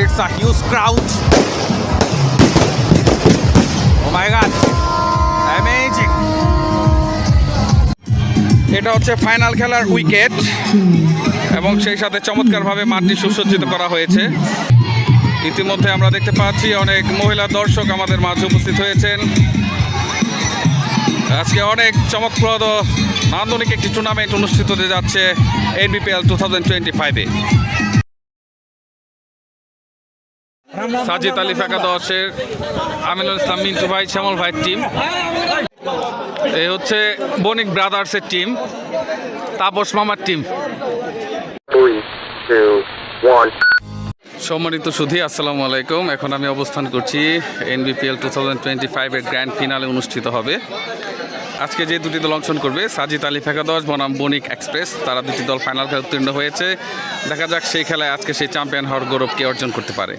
It's a huge crowd. Oh my god. Amazing. এটা হচ্ছে final খেলার উইকেট এবং সেই সাথে চমৎকারভাবে মাঠটি সুসজ্জিত করা হয়েছে ইতিমধ্যে আমরা দেখতে পাচ্ছি অনেক মহিলা দর্শক আমাদের মাঝে উপস্থিত হয়েছেন আজকে অনেক চমকপ্রদ নান্দনিক একটি টুর্নামেন্ট অনুষ্ঠিত হতে যাচ্ছে এনবিপিএল টু থাউজেন্ড টোয়েন্টি ফাইভে সাজিদ আলী একাদশের আমিনুল ইসলাম মিন্টু ভাই শ্যামল ভাইয়ের টিম এই হচ্ছে বণিক ব্রাদার্সের টিম তাপস মামার টিম Three, two, one. সম্মানিত সুধী, আসসালামু আলাইকুম। এখন আমি অবস্থান করছি এনবিপিএল টু থাউজেন্ড টোয়েন্টি ফাইভের গ্র্যান্ড ফিনালে অনুষ্ঠিত হবে। আজকে যে দুটি দল অংশগ্রহণ করবে, সাজিদ আলী ফেকাদশ, বনাম বণিক এক্সপ্রেস, তারা দুটি দল ফাইনাল খেলা উত্তীর্ণ হয়েছে। দেখা যাক সেই খেলায় আজকে সেই চ্যাম্পিয়ন হওয়ার গৌরব কে অর্জন করতে পারে।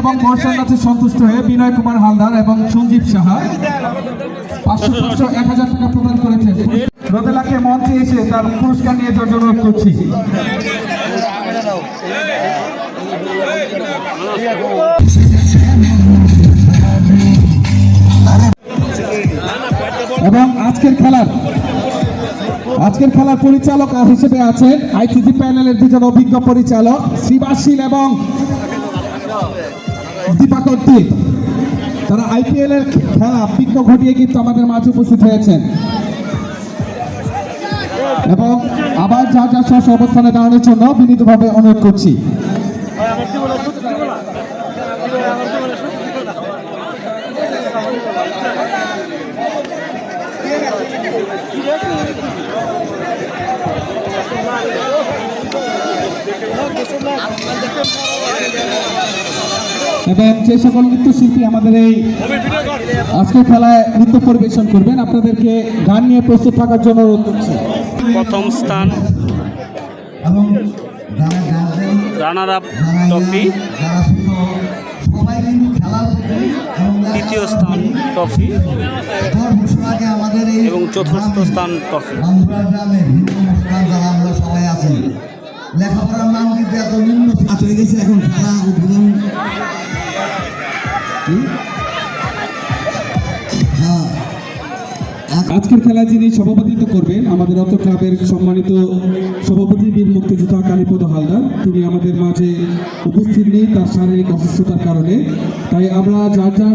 এবং বর্ষার কাছে সন্তুষ্ট হয়ে বিনয় কুমার হালদার এবং সঞ্জীব সাহা পাঁচশো এক হাজার টাকা প্রদান করেছে রোদেলাকে মঞ্চে এসে তার পুরস্কার নিয়ে করছি। এবং আজকের খেলার আজকের খেলার পরিচালক হিসেবে আছেন আইসিসি প্যানেলের দুজন অভিজ্ঞ পরিচালক শ্রীবাসীল এবং দীপাকর দীপ। তারা আইপিএল এর খেলা বিঘ্ন ঘটিয়ে কিন্তু আমাদের মাঝে উপস্থিত হয়েছেন। এবং আবার যা যা অবস্থানে দাঁড়ানোর জন্য বিনীতভাবে অনুরোধ করছি। এবং যে সকল নৃত্যশিল্পী আমাদের এই আজকের খেলায় নৃত্য পরিবেশন করবেন আপনাদেরকে গান নিয়ে প্রস্তুত থাকার জন্য অনুরোধ করছি। প্রথম স্থান। Runner up trophy. তৃতীয় স্থান ট্রফি। এবং চতুর্থ স্থান ট্রফি বান্দুরা গ্রামে হিন্দু মুসলমান যারা আমরা সবাই আছি লেখাপড়ার মান কিন্তু এত নিম্ন হয়ে গেছে, এখন খেলা উদ্বোধন? হ্যাঁ। আজকের যিনি সভাপতিত্ব করবেন, আমাদের অত ক্লাবের সম্মানিত সভাপতি বীর মুক্তিযোদ্ধা কালীপদ হালদার। তিনি আমাদের মাঝে উপস্থিত নেই, তার শারীরিক অসুস্থতার কারণে। তাই আমরা যার যার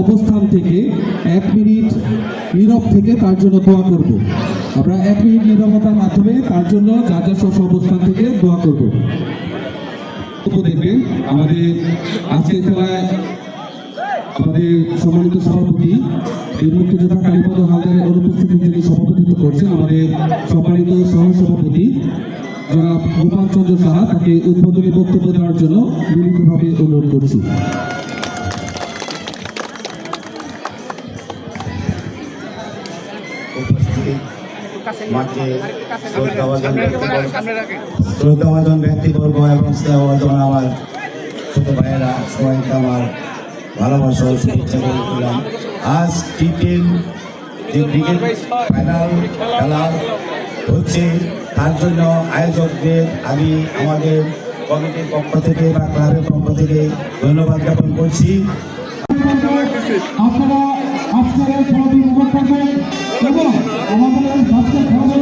অবস্থান থেকে এক মিনিট নীরব থেকে তার জন্য দোয়া করব। আমরা এক মিনিট নীরবতার মাধ্যমে তার জন্য যার যার স্ব অবস্থান থেকে দোয়া করব। দেখবেন, আমাদের আজকের খেলায় আমাদের সম্মানিত সভাপতি এই মুক্তিযোদ্ধা কালীপদ হালদারের অনুপস্থিতি যিনি সভাপতিত্ব করছেন, আমাদের সম্মানিত সহ সভাপতি জনাব গোপাল চন্দ্র সাহা, তাকে উদ্বোধনী বক্তব্য দেওয়ার জন্য বিনীতভাবে অনুরোধ করছি। মাঠে শ্রদ্ধাভাজন ব্যক্তিবর্গ এবং স্নেহভাজন আমার ছোট ভাইয়েরা সবাইকে আমার ভালোবাসা শুভেচ্ছা করে দিলাম। আজ টি টেন যে ক্রিকেট ফাইনাল খেলা হচ্ছে তার জন্য আয়োজকদের আমি আমাদের কমিটির পক্ষ থেকে বা ক্লাবের পক্ষ থেকে ধন্যবাদ জ্ঞাপন করছি। আপনারা আজকের এই খেলাটি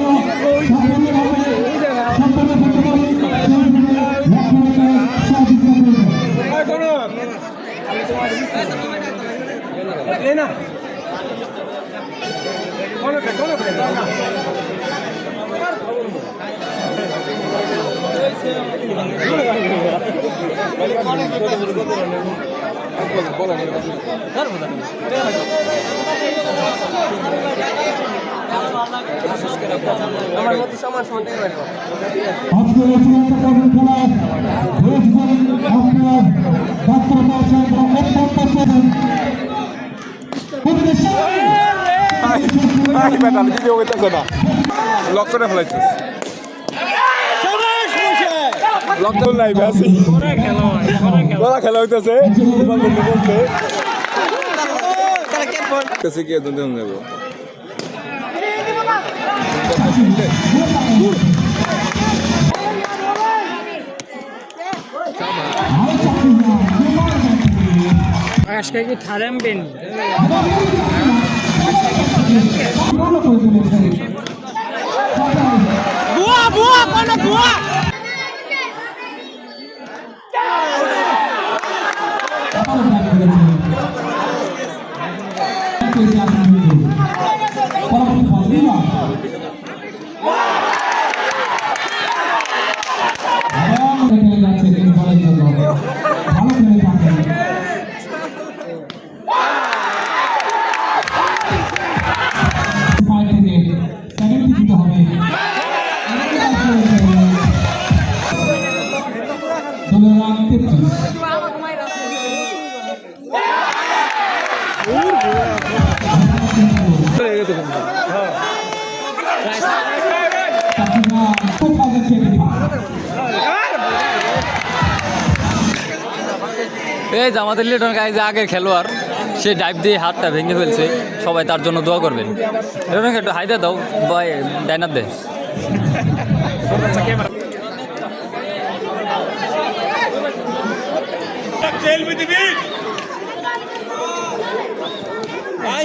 উপভোগ করবেন এবং আমাদের লক্ষ্য রেখে সহযোগিতা করবেন আজকের এই চূড়ান্ত পর্বের খেলায় দেশজন আপনার বক্তব্য আছেন এবং অত্যন্ত সেবেন লক করে ফেলাইছে লকডাউন লাইভে আছি বড় খেলা হইতেছে। কাছে কি এত দেন আজকে কি থারেমবেন ভালো বুয়া বুয়া কোনো বুয়া আবারও ব্যাট করেছে আসিফ নজরুল। পরবর্তী বল বিমান এবং খেলে এই যে আমাদের লিটন যে আগের খেলোয়াড়, সে ডাইভ দিয়ে হাতটা ভেঙে ফেলছে। সবাই তার জন্য দোয়া করবেন। লিটনকে একটু হাইদা দাও। বয় ডাইনার দে। ওই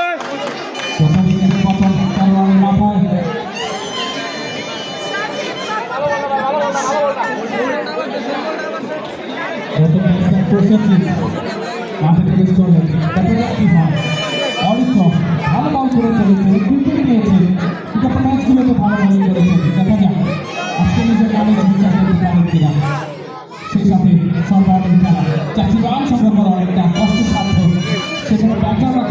ভালো বল করে চলেছে উইকেট নিয়েছে বিগত ম্যাচগুলোতে ভালো বল করেছে দেখা যাক আজকে নিজের নামে বিচার সেই সাথে সর্বাধিক চারটি রান সংগ্রহ করা অনেকটা সেখানে ব্যাটাররা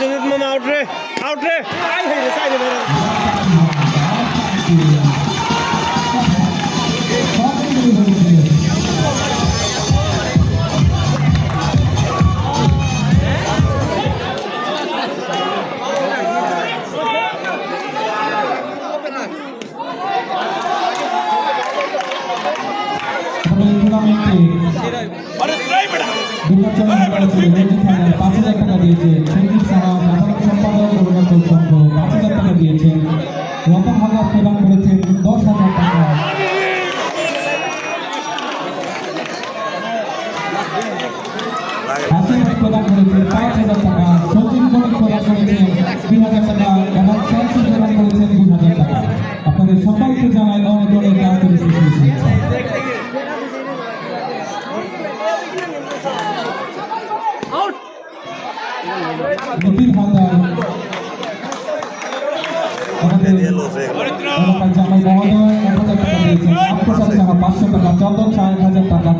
ওষুধ মামা আউট রে আউট রে আই হই রে সাইডে বেরো পাঁচ হাজার টাকা দিয়েছে পাঁচ হাজার টাকা দিয়েছেন রতন হাজার প্রদান করেছেন দশ হাজার টাকা প্রদান পাঁচ হাজার টাকা সচিন প্রদান করেছেন দুই হাজার টাকা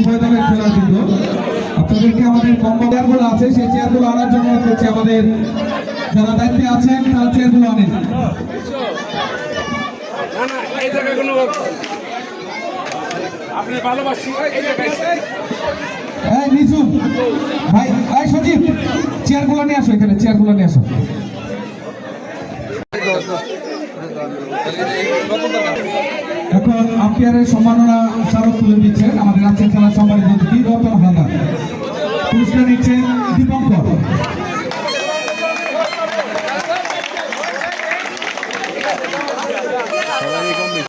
আমি উভয় দলের আপনাদেরকে আমাদের কম্বো চেয়ারগুলো আছে সেই চেয়ারগুলো আনার জন্য করছি আমাদের যারা দায়িত্বে আছেন তারা চেয়ারগুলো আনেন। এই জায়গায় কোনো আপনি ভালোবাসি এই জায়গায় এই নিচু। ভাই এই সজীব চেয়ারগুলো নিয়ে আসো এখানে চেয়ারগুলো নিয়ে আসো। এখন আম্পায়ারের সম্মাননা স্মারক তুলে দিচ্ছেন আজকের খেলার সম্মানিত অতিথি রতন হালদার। পুরস্কার নিচ্ছেন দীপঙ্কর।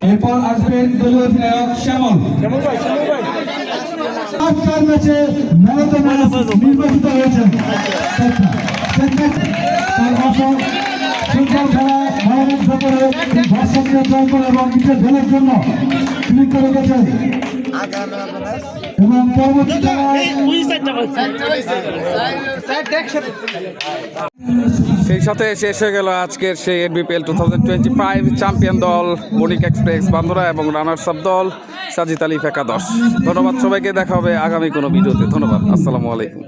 এরপর আসবেন দলীয় অধিনায়ক শ্যামল। আজকের ম্যাচে অফ নির্বাচিত তার খেলা করে এবং নিজের দলের জন্য তিনি করে গেছেন। এবং পরবর্তী সেই সাথে শেষ হয়ে গেল আজকের সেই NBPL two thousand twenty five champion দল বণিক এক্সপ্রেস বান্দরা এবং রানার্স আপ দল সাজিদ আলিফ একাদশ। ধন্যবাদ সবাইকে দেখা হবে আগামী কোনো ভিডিওতে। ধন্যবাদ। আসসালামু আলাইকুম।